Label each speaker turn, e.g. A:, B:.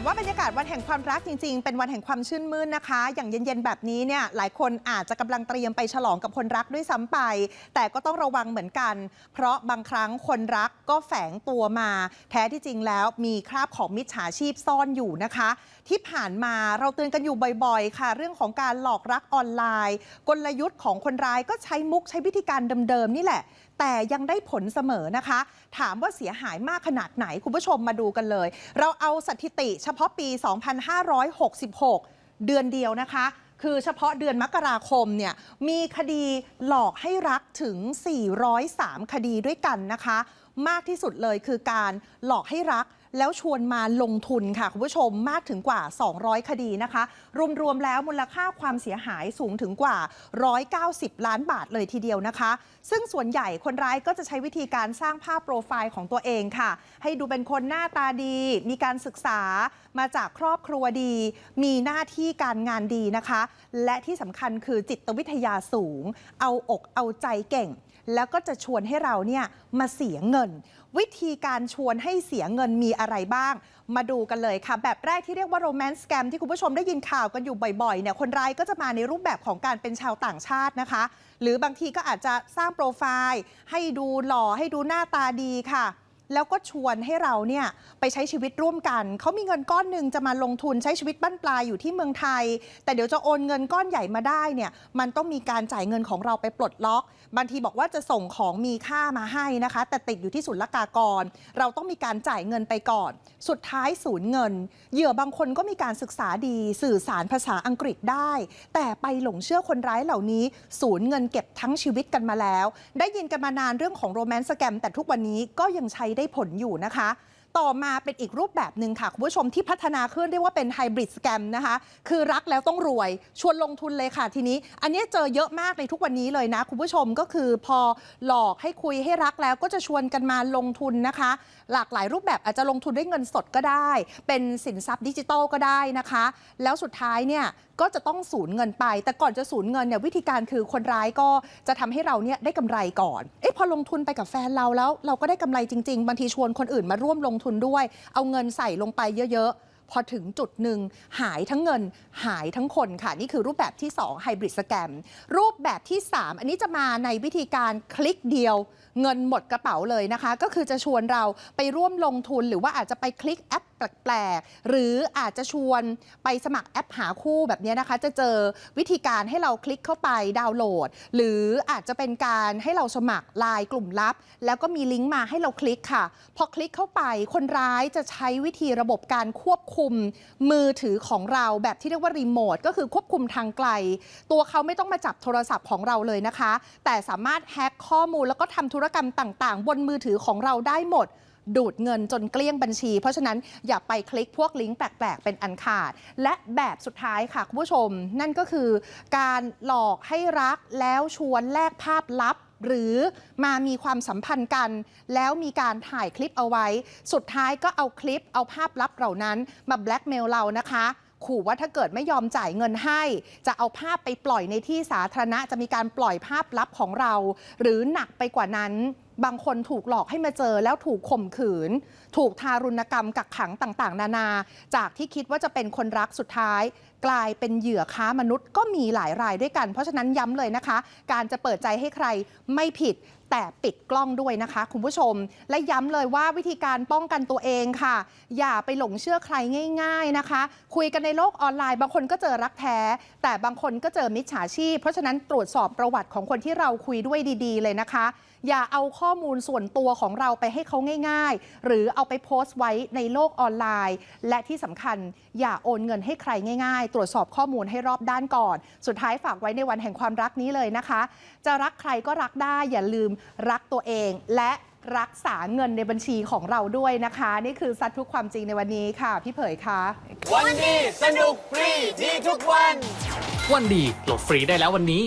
A: ามว่าบรรยากาศวันแห่งความรักจริง ๆ เป็นวันแห่งความชื่นมื่นนะคะ อย่างเย็นๆ แบบนี้เนี่ยหลายคนอาจจะกำลังเตรียมไปฉลองกับคนรักด้วยซ้ำไป แต่ก็ต้องระวังเหมือนกัน เพราะบางครั้งคนรักก็แฝงตัวมา แท้ที่จริงแล้วมีคราบของมิจฉาชีพซ่อนอยู่นะคะ ที่ผ่านมาเราเตือนกันอยู่บ่อยๆ ค่ะ เรื่องของการหลอกรักออนไลน์ กลยุทธ์ของคนร้ายก็ใช้มุกใช้วิธีการเดิมๆนี่แหละ แต่ยังได้ผลเสมอนะคะ ถามว่าเสียหายมากขนาดไหนคุณผู้ชมมาดูกันเลย เราเอาสถิติเฉพาะปี 2566 เดือนเดียวนะคะ คือเฉพาะเดือนมกราคมเนี่ยมีคดีหลอกให้รักถึง 403 คดีด้วยกันนะคะ มากที่สุดเลยคือการหลอกให้รัก แล้วชวนมาลงทุนค่ะ คุณผู้ชมมากถึงกว่า 200 คดีนะคะ รวม ๆ แล้วมูลค่าความเสียหายสูงถึงกว่า 190 ล้านบาทเลยทีเดียวนะคะ ซึ่งส่วนใหญ่คนร้ายก็จะใช้วิธีการสร้างภาพโปรไฟล์ของตัวเองค่ะ ให้ดูเป็นคนหน้าตาดี มีการศึกษามาจากครอบครัวดี มีหน้าที่การงานดีนะคะ และที่สำคัญคือจิตวิทยาสูง เอาอกเอาใจเก่ง แล้วก็จะชวนให้เราเนี่ยมาเสียเงิน วิธีการชวนให้เสียเงินมีอะไรบ้าง มาดูกันเลยค่ะ แบบแรกที่เรียกว่าโรแมนต์สแกมที่คุณผู้ชมได้ยินข่าวกันอยู่บ่อยๆเนี่ยคนร้ายก็จะมาในรูปแบบของการเป็นชาวต่างชาตินะคะ หรือบางทีก็อาจจะสร้างโปรไฟล์ ให้ดูหล่อให้ดูหน้าตาดีค่ะ แล้วก็ชวนให้เราเนี่ยไปใช้ชีวิตร่วมกัน เขามีเงินก้อนหนึ่งจะมาลงทุนใช้ชีวิตบั้นปลายอยู่ที่เมืองไทย แต่เดี๋ยวจะโอนเงินก้อนใหญ่มาได้เนี่ยมันต้องมีการจ่ายเงินของเราไปปลดล็อก บางทีบอกว่าจะส่งของมีค่ามาให้นะคะ แต่ติดอยู่ที่ศุลกากร เราต้องมีการจ่ายเงินไปก่อน สุดท้ายสูญเงิน เหยื่อบางคนก็มีการศึกษาดี สื่อสารภาษาอังกฤษได้ แต่ไปหลงเชื่อคนร้ายเหล่านี้ สูญเงินเก็บทั้งชีวิตกันมาแล้ว ได้ยินกันมานานเรื่องของโรแมนต์สแกมแต่ทุกวันนี้ก็ยังใช้ได้ผลอยู่นะคะ ต่อมาเป็นอีกรูปแบบหนึ่งค่ะ คุณผู้ชมที่พัฒนาขึ้นเรียกว่าเป็นไฮบริดสแกมนะคะ คือรักแล้วต้องรวย ชวนลงทุนเลยค่ะทีนี้ อันนี้เจอเยอะมากในทุกวันนี้เลยนะ คุณผู้ชมก็คือพอหลอกให้คุยให้รักแล้วก็จะชวนกันมาลงทุนนะคะ หลากหลายรูปแบบอาจจะลงทุนด้วยเงินสดก็ได้ เป็นสินทรัพย์ดิจิทัลก็ได้นะคะ แล้วสุดท้ายเนี่ยก็จะต้องสูญเงินไป แต่ก่อนจะสูญเงินเนี่ยวิธีการคือคนร้ายก็จะทำให้เราเนี่ยได้กำไรก่อน เอ๊ะพอลงทุนไปกับแฟนเราแล้ว เราก็ได้กำไรจริง ๆบางทีชวนคนอื่นมาร่วมลงทุนด้วย เอาเงินใส่ลงไปเยอะ ๆพอถึงจุดหนึ่งหายทั้งเงินหายทั้งคนค่ะ นี่คือรูปแบบที่2ไฮบริดสแกมรูปแบบที่ 3 อันนี้จะมาในวิธีการคลิกเดียว เงินหมดกระเป๋าเลยนะคะ ก็คือจะชวนเราไปร่วมลงทุนหรือว่าอาจจะไปคลิกแอป แปลกๆ หรืออาจจะชวนไปสมัครแอปหาคู่แบบนี้นะคะ จะเจอวิธีการให้เราคลิกเข้าไปดาวน์โหลด หรืออาจจะเป็นการให้เราสมัครไลน์กลุ่มลับ แล้วก็มีลิงก์มาให้เราคลิกค่ะ พอคลิกเข้าไปคนร้ายจะใช้วิธีระบบการควบคุมมือถือของเราแบบที่เรียกว่ารีโมทก็คือควบคุมทางไกล ตัวเขาไม่ต้องมาจับโทรศัพท์ของเราเลยนะคะ แต่สามารถแฮ็กข้อมูลแล้วก็ทำธุรกรรมต่าง ๆ บนมือถือของเราได้หมด ดูดเงินจนเกลี้ยงบัญชี เพราะฉะนั้นอย่าไปคลิกพวกลิงก์แปลกๆ เป็นอันขาด และแบบสุดท้ายค่ะคุณผู้ชม นั่นก็คือการหลอกให้รักแล้วชวนแลกภาพลับหรือมามีความสัมพันธ์กัน แล้วมีการถ่ายคลิปเอาไว้ สุดท้ายก็เอาคลิปเอาภาพลับเหล่านั้น มาแบล็กเมลเรานะคะ ขู่ว่าถ้าเกิดไม่ยอมจ่ายเงินให้ จะเอาภาพไปปล่อยในที่สาธารณะ จะมีการปล่อยภาพลับของเรา หรือหนักไปกว่านั้น บางคนถูกหลอกให้มาเจอแล้วถูกข่มขืน ถูกทารุณกรรมกักขังต่าง ๆ นานา จากที่คิดว่าจะเป็นคนรักสุดท้าย กลายเป็นเหยื่อค้ามนุษย์ก็มีหลายรายด้วยกัน เพราะฉะนั้นย้ำเลยนะคะ การจะเปิดใจให้ใครไม่ผิดแต่ปิดกล้องด้วยนะคะ คุณผู้ชม และย้ำเลยว่าวิธีการป้องกันตัวเองค่ะ อย่าไปหลงเชื่อใครง่าย ๆนะคะ คุยกันในโลกออนไลน์ บางคนก็เจอรักแท้ แต่บางคนก็เจอมิจฉาชีพ เพราะฉะนั้นตรวจสอบประวัติของคนที่เราคุยด้วยดีๆ เลยนะคะ อย่าเอาข้อมูลส่วนตัวของเราไปให้เขาง่าย ๆ หรือเอาไปโพสต์ไว้ในโลกออนไลน์ และที่สำคัญอย่าโอนเงินให้ใครง่าย ๆตรวจสอบข้อมูลให้รอบด้านก่อน สุดท้ายฝากไว้ในวันแห่งความรักนี้เลยนะคะ จะรักใครก็รักได้อย่าลืมรักตัวเองและรักษาเงินในบัญชีของเราด้วยนะคะ นี่คือซัดทุกความจริงในวันนี้ค่ะ พี่เผยคะ
B: วันดีสนุกฟรีดีทุกวัน
C: วันดีโหลดฟรีได้แล้ววันนี้